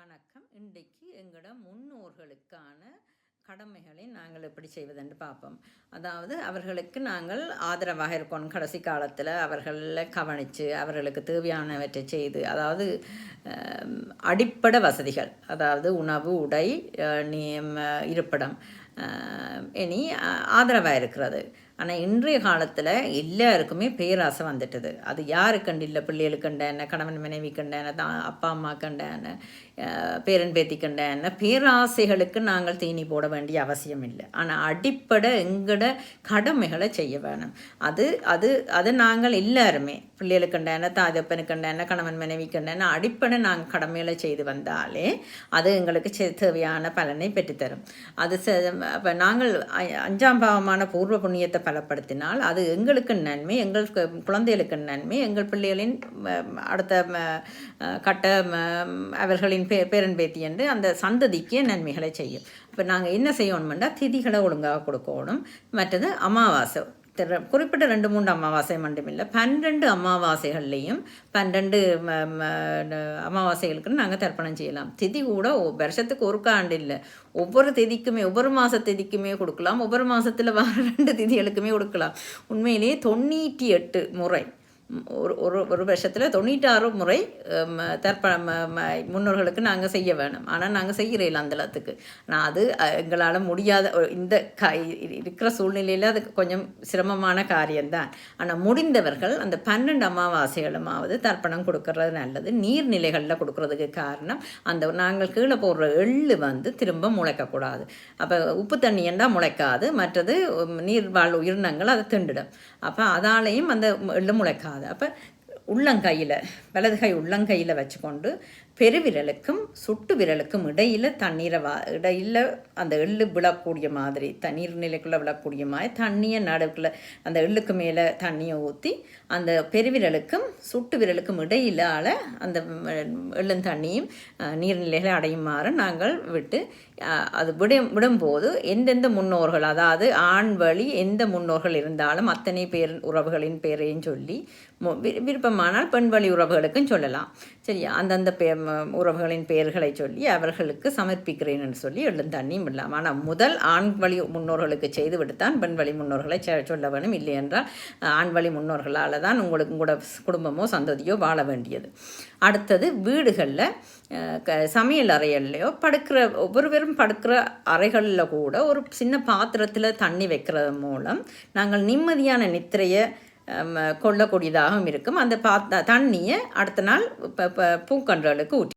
வணக்கம். இன்றைக்கு எங்களோட முன்னோர்களுக்கான கடமைகளை நாங்கள் எப்படி செய்வதென்று பார்ப்போம். அதாவது அவர்களுக்கு நாங்கள் ஆதரவாக இருக்கோம். கடைசி காலத்தில் அவர்களை கவனித்து அவர்களுக்கு தேவையானவற்றை செய்து அதாவது அடிப்படை வசதிகள் அதாவது உணவு உடை நியம இருப்பிடம் இனி ஆதரவாக இருக்கிறது. ஆனால் இன்றைய காலத்தில் எல்லாருக்குமே பேராசை வந்துட்டது. அது யாருக்கண்டு? இல்லை பிள்ளைகளுக்கு என்ன? கணவன் மனைவி கண்டன தான் அப்பா அம்மா கண்டன பேரன் பேத்தி என்ன? பேராசைகளுக்கு நாங்கள் தீனி போட வேண்டிய அவசியம் இல்லை. ஆனால் அடிப்படை எங்கட கடமைகளை செய்ய வேணும். அது அது அது நாங்கள் எல்லாருமே பிள்ளைகளுக்கு என்ன? தாதப்பனுக்கு கண்டன கணவன் மனைவி கண்டன அடிப்படை நாங்கள் கடமைகளை செய்து வந்தாலே அது எங்களுக்கு தேவையான பலனை பெற்றுத்தரும். அது அப்போ நாங்கள் அஞ்சாம் பாவமான பூர்வ புண்ணியத்தை பலப்படுத்தினால் அது எங்களுக்கு நன்மை எங்கள் குழந்தைகளுக்கு நன்மை எங்கள் பிள்ளைகளின் அடுத்த ம, கட்ட ம, அவர்களின் பே பேரன் பேத்தி என்று அந்த சந்ததிக்கே நன்மைகளை செய்யும். இப்போ நாங்கள் என்ன செய்யணும்னா திதிகளை ஒழுங்காக கொடுக்கணும். மற்றது அமாவாசை. குறிப்பிட்ட ரெண்டு மூன்று அமாவாசை மட்டுமில்லை பன்னெண்டு அமாவாசைகள்லேயும் பன்னெண்டு ம- அமாவாசைகளுக்கு நாங்கள் தர்ப்பணம் செய்யலாம். திதி கூட வருஷத்துக்கு ஒரு ஆண்டு இல்லை. ஒவ்வொரு திதிக்குமே ஒவ்வொரு மாத திதிக்குமே கொடுக்கலாம். ஒவ்வொரு மாதத்தில் வர ரெண்டு திதிகளுக்குமே கொடுக்கலாம். உண்மையிலேயே தொண்ணூற்றி எட்டு முறை ஒரு ஒரு ஒரு வருஷத்தில் தொண்ணூற்றாறு முறை தற்ப ம- முன்னோர்களுக்கு நாங்கள் செய்ய வேணும். ஆனால் நாங்கள் செய்கிறேன் அந்தளத்துக்கு நான் அது எங்களால் முடியாத இந்த க இருக்கிற சூழ்நிலையில் அது கொஞ்சம் சிரமமான காரியம்தான். ஆனால் முடிந்தவர்கள் அந்த பன்னெண்டு அமாவாசைகளுமாவது தர்ப்பணம் கொடுக்கறது நல்லது. நீர்நிலைகளில் கொடுக்கறதுக்கு காரணம் அந்த நாங்கள் கீழே போடுற எள்ளு வந்து திரும்ப முளைக்கக்கூடாது. அப்போ உப்பு தண்ணி என்றால் முளைக்காது. மற்றது நீர் நீர்வாழ் உயிரினங்கள் அதை திண்டுடும் அப்போ அதாலேயும் அந்த எள்ளு முளைக்காது. அப்போ உள்ளங்கையில் வலது கை உள்ளங்கையில் வச்சுக்கொண்டு பெருவிரலுக்கும் சுட்டு விரலுக்கும் இடையில் தண்ணீரை வா இடையில் அந்த எள்ளு விழக்கூடிய மாதிரி தண்ணீர் நிலைக்குள்ளே விழக்கூடிய மாதிரி தண்ணியை நடுக்குள்ள அந்த எள்ளுக்கு மேலே தண்ணியை ஊற்றி அந்த பெருவிரலுக்கும் சுட்டு விரலுக்கும் இடையிலால் அந்த எள்ளும் தண்ணியும் நீர்நிலைகளை அடையுமாறு நாங்கள் விட்டு அது விடும் விடும்போது எந்தெந்த முன்னோர்கள் அதாவது ஆண் வழி எந்த முன்னோர்கள் இருந்தாலும் அத்தனை பேர் உறவுகளின் பேரையும் சொல்லி விருப்பமானால் பெண் வழி உறவுகளுக்கும் சொல்லலாம். சரியா அந்தந்த பே உறவுகளின் பெயர்களை சொல்லி அவர்களுக்கு சமர்ப்பிக்கிறேன் என்று சொல்லி எழும் தண்ணியும் இல்லாமல் ஆனால் முதல் ஆண் வழி முன்னோர்களுக்கு செய்து விடுத்தான் பெண் வழி முன்னோர்களை சொல்ல வேணும். இல்லை என்றால் ஆண் வழி முன்னோர்களால் தான் உங்களுக்கு உங்களோட குடும்பமோ சந்ததியோ வாழ வேண்டியது. அடுத்தது வீடுகளில் க சமையல் அறைகள்லையோ படுக்கிற ஒவ்வொருவரும் படுக்கிற அறைகளில் கூட ஒரு சின்ன பாத்திரத்தில் தண்ணி வைக்கிறது மூலம் நாங்கள் நிம்மதியான நித்திரையை கொள்ளக்கூடியதாகவும் இருக்கும். அந்த பா தண்ணியை அடுத்த நாள் இப்போ ப- பூக்கன்றுகளுக்கு ஊற்றி